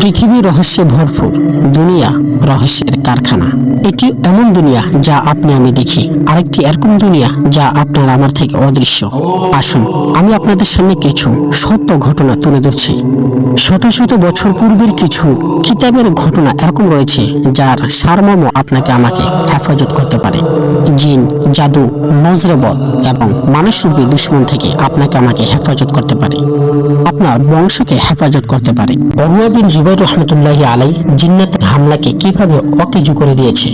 পৃথিবী রহস্যে ভরপুর, দুনিয়া রহস্যের কারখানা। এটি এমন দুনিয়া যা আপনি আমি দেখি, আরেকটি এরকম দুনিয়া যা আপনার আমার থেকে অদৃশ্য। আসুন, আমি আপনাদের সামনে কিছু সত্য ঘটনা তুলে ধরছি। শত শত বছর পূর্বের কিছু কিতাবের ঘটনা এরকম রয়েছে, যার সারমর্ম আপনাকে আমাকে হেফাজত করতে পারে। জিন, জাদু, নজরেবল এবং মানুষরূপী দুশ্মন থেকে আপনাকে আমাকে হেফাজত করতে পারে। আপনার বংশকে হেফাজত করতে পারে। বিন জুবাইর রহমতুল্লাহ আলাই জিন্নাতের হামলাকে কীভাবে অকেজু করে দিয়েছে?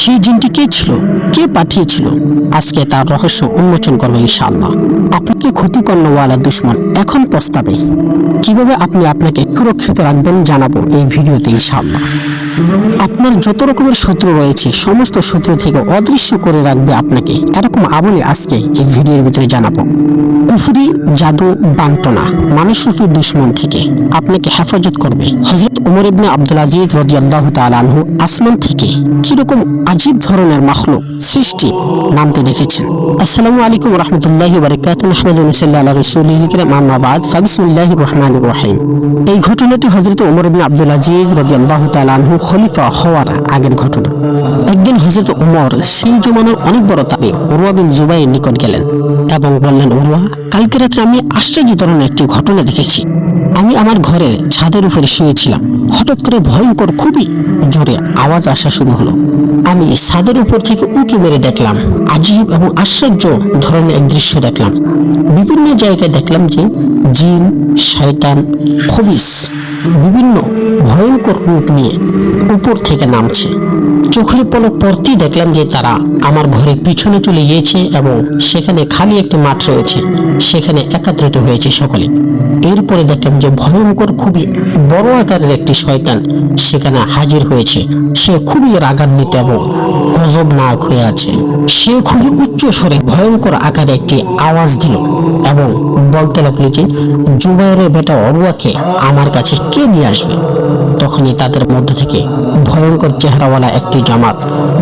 সেই জিনটি কে ছিল? কে পাঠিয়েছিল? আজকে তার রহস্য উন্মোচন করবে ইনশাআল্লাহ। আপনাকে ক্ষতি ওয়ালা দুশ্মন, এখন প্রস্তাবে। কীভাবে আপনি আপনাকে সুরক্ষিত রাখবেন জানাব এই ভিডিওতে ইনশাআল্লাহ। আপনার যত রকমের শত্রু রয়েছে, সমস্ত শত্রু থেকে অদৃশ্য করে রাখবে আপনাকে। এরকম আমলে আজকে এই ভিডিওর ভিতরে জানাব। কুফরি, জাদু বান্টনা মানুষরূপী দুশ্মন থেকে আপনাকে হেফাজত করবে। হজরত উমর ইবনে আব্দুল আজিজ রদিয়াল্লাহ তালানহু আসমান থেকে কীরকম আজীব ধরনের মাখলুক সৃষ্টি নামতে দেখেছেন। আসসালামু আলাইকুম রহমতুল্লাহি বারাকাত আহমদ সাল্লাহ আল্লাহ রসুলিহ কিরাম। আহমাবাদ ফাবিসুল্লাহ রহমান রহিম। এই ঘটনাটি হজরত উমর ইবনে আব্দুল আজিজ রদিয়াল্লাহ তালানহু খলিফা হওয়ার আগের ঘটনা। একদিন হজরত উমর সেই জমানোর অনেক বড় তাবে উরুয়া বিন জুবাইয়ের নিকট গেলেন এবং বললেন উরুয়া কালকে রাত্রে আমি আশ্চর্য ধরনের একটি ঘটনা দেখেছি। আমি আমার ঘরের ছাদের উপরে শুয়েছিলাম। হঠাৎ করে ভয়ঙ্কর, খুবই জোরে আওয়াজ আসা শুরু হলো। আমি ছাদের উপর থেকে উঁকি মেরে দেখলাম, আজীব এবং আশ্চর্য ধরনের এক দৃশ্য দেখলাম। বিভিন্ন জায়গায় দেখলাম যে জিন, শয়তান, খবিস বিভিন্ন ভয়ঙ্কর রূপ নিয়ে উপর থেকে নামছে। চোখের পলক পরতেই দেখলাম যে তারা আমার ঘরের পিছনে চলে গিয়েছে এবং সেখানে খালি একটি মাঠ রয়েছে। সেখানে একত্রিত হয়েছে সকলে। এরপরে দেখলাম যে ভয়ঙ্কর, খুবই বড় আকারের একটি শয়তান সেখানে হাজির হয়েছে। সে খুবই রাগান্বিত এবং গজব নায়ক হয়ে আছে। সে খুবই উচ্চ স্বরে ভয়ঙ্কর আকারে একটি আওয়াজ দিল এবং বলতে লাগল যে জুবাইরের বেটা অরুয়াকে আমার কাছে কে নিয়ে আসবে? তখনই তাদের মধ্যে থেকে ভয়ঙ্কর চেহারাওয়ালা একটি জামাত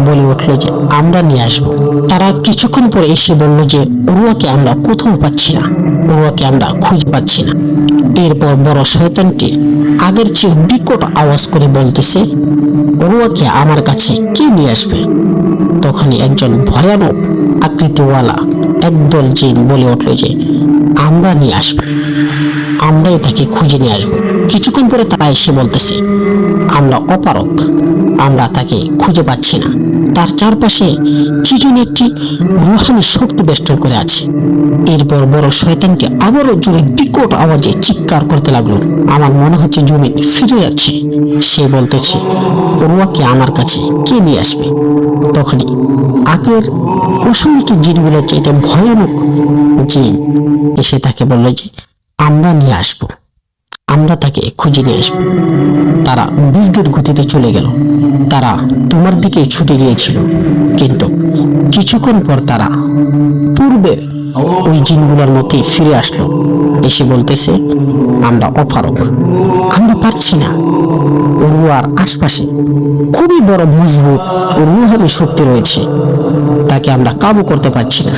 বলে উঠল যে, আমরা নিয়ে আসব। তারা কিছুক্ষণ পরে এসে বলল যে, অরুয়াকে আমরা কোথাও পাচ্ছি না অরুয়াকে আমরা খুঁজে পাচ্ছি না। এরপর বড় শয়তানটি আগের চেয়ে বিকট আওয়াজ করে বলতেছে অরুয়াকে আমার কাছে কে নিয়ে আসবে? তখনই একজন ভয়ানক আকৃতিওয়ালা একদল জিন বলে উঠল যে, আমরা নিয়ে আসব। আমরাই তাকে খুঁজে নিয়ে আসব। কিছুক্ষণ পরে তারা এসে বলতেছে আমরা অপারক আমরা তাকে খুঁজে পাচ্ছি না। তার চারপাশে কি যেন একটি রুহানি শক্তি বেষ্টন করে আছে। এরপর বড় শয়তানটি আবারও জোরে বিকট আওয়াজে চিৎকার করতে লাগল। আমার মনে হচ্ছে জমি ফিরে যাচ্ছে। সে বলতেছে, রুয়াকে আমার কাছে কে নিয়ে আসবে? তখনই আগের ও সমস্ত জিনগুলোর চেয়ে ভয়ানক জিন এসে তাকে বলল যে, আমরা নিয়ে আসব। আমরা তাকে খুঁজে নিয়ে আসব। তারা বীজদের গতিতে চলে গেল। তারা তোমার দিকে ছুটে গিয়েছিল। কিন্তু কিছুক্ষণ পর তারা পূর্বের ওই জিনগুলোর মধ্যে ফিরে আসলো। এসে বলতেছে, আমরা অপারক আমরা পারছি না। রুয়ার আশপাশে খুবই বড় মজবুত রুহানি শক্তি রয়েছে। তাকে আমরা কাবু করতে পারছি না।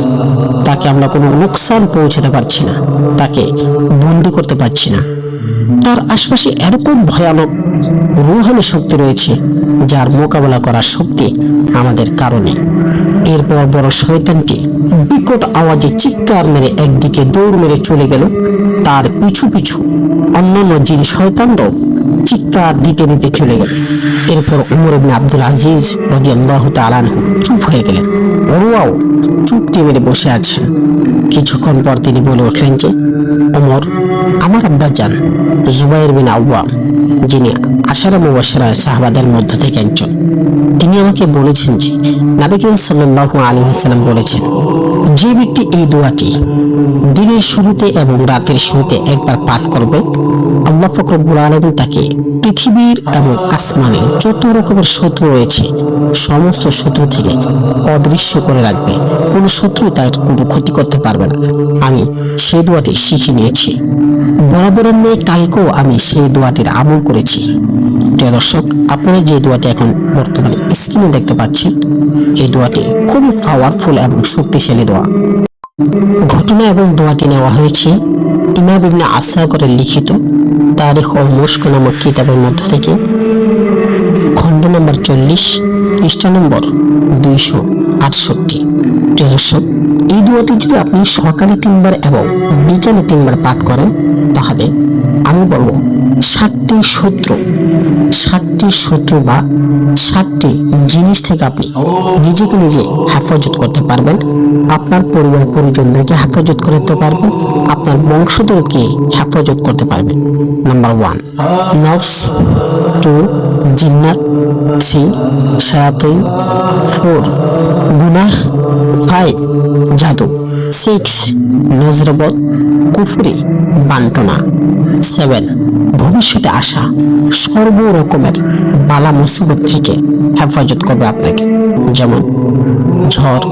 তাকে আমরা কোনো নোকসান পৌঁছাতে পারছি না। তাকে বন্দি করতে পারছি না। তার আশপাশে এরকম ভয়ানক রুহানি শক্তি রয়েছে, যার মোকাবেলা করার শক্তি আমাদের কারণে। এরপর বড় শয়তানটি বিকট আওয়াজে চিৎকার মেরে একদিকে দৌড় মেরে চলে গেল। তার পিছু পিছু অন্যান্য জিন শয়তানরাও চিৎকার দিতে দিতে চলে গেল। এরপর উমর ইবনে আব্দুল আজিজ রাদিয়াল্লাহু তাআলা চুপ হয়ে গেলেন। ওরুয়াও চুপটি মেরে বসে আছেন। কিছুক্ষণ পর তিনি বলে উঠলেন যে, ওমর, আমার আব্বা যান জুবাইর বিন আউয়াম যিনি আশারা মুবাশশারা সাহাবাদের মধ্য থেকে একজন। তিনি আমাকে বলেছেন যে, নবী করিম সাল্লাল্লাহু আলাইহি ওয়াসাল্লাম বলেছেন, যে ব্যক্তি এই দোয়াটি দিনের শুরুতে এবং রাতের শুরুতে একবার পাঠ করবে, আল্লাহ ফকরবুল আলমী তাকে পৃথিবীর এবং আসমানে যত রকমের শত্রু রয়েছে, সমস্ত শত্রু থেকে অদৃশ্য করে রাখবে। কোনো শত্রু তার কোনো ক্ষতি করতে পারবে না আমি সেই দোয়াটি শিখে নিয়েছি। বরাবর নিয়ে কালকেও আমি সেই দোয়াটির আমল করেছি। প্রিয় দর্শক, আপনারা যে দোয়াটি এখন বর্তমানে স্ক্রিনে দেখতে পাচ্ছেন এই দোয়াটি খুবই পাওয়ারফুল এবং শক্তিশালী দোয়া। ঘটনা এবং দোয়াটি নেওয়া হয়েছে ইমাম ইবনে করে লিখিত তারিখ ও মুস্ক নামক কিতাবের মধ্য থেকে। খণ্ড নম্বর চল্লিশ, পৃষ্ঠা নম্বর দুইশো আটষট্টি। প্রিয় এই দোয়াটি যদি আপনি সকালে তিনবার এবং বিকালে তিনবার পাঠ করেন, তাহলে আমি বলব ষাটটি শত্রু ষাটটি শত্রু বা ষাটটি জিনিস থেকে আপনি নিজেকে নিজে হেফাজত করতে পারবেন। আপনার পরিবার পরিজনদেরকে হেফাজত করতে পারবেন, আপনার বংশধরকে হেফাজত করতে পারবেন। নাম্বার ওয়ান, নফস টু জিন্নাত থ্রি শায়াতিন, ফোর, গুনাহ। ফাইভ জাদু। সিক্স নজরবত কুফরি, বান্টনা। সেভেন ভবিষ্যতে আসা সর্ব রকমের বালা মুসিবত থেকে হেফাজত করবে আপনাকে। যেমন ঝড়,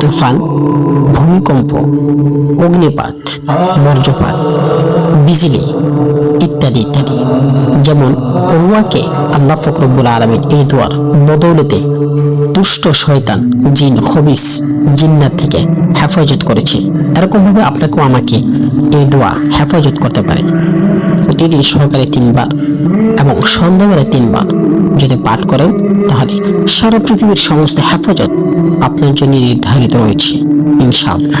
তুফান, ভূমিকম্প, অগ্নিপাত, বজ্রপাত, বিজলি, ইত্যাদি ইত্যাদি। যেমন ওয়াকে আল্লাহ ফকরবুল আলমিন এই দোয়ার বদৌলতে দুষ্ট শয়তান, জিন, খবিস, জিন্নাত থেকে হেফাজত করেছে। এরকমভাবে আপনাকেও আমাকে এই দোয়া হেফাজত করতে পারে। প্রতিদিন সহকারে তিনবার এবং সন্ধ্যাবেলা তিনবার যদি পাঠ করেন, তাহলে সারা পৃথিবীর সমস্ত হেফাজত আপনার জন্য নির্ধারিত রয়েছে, ইনশাআল্লাহ।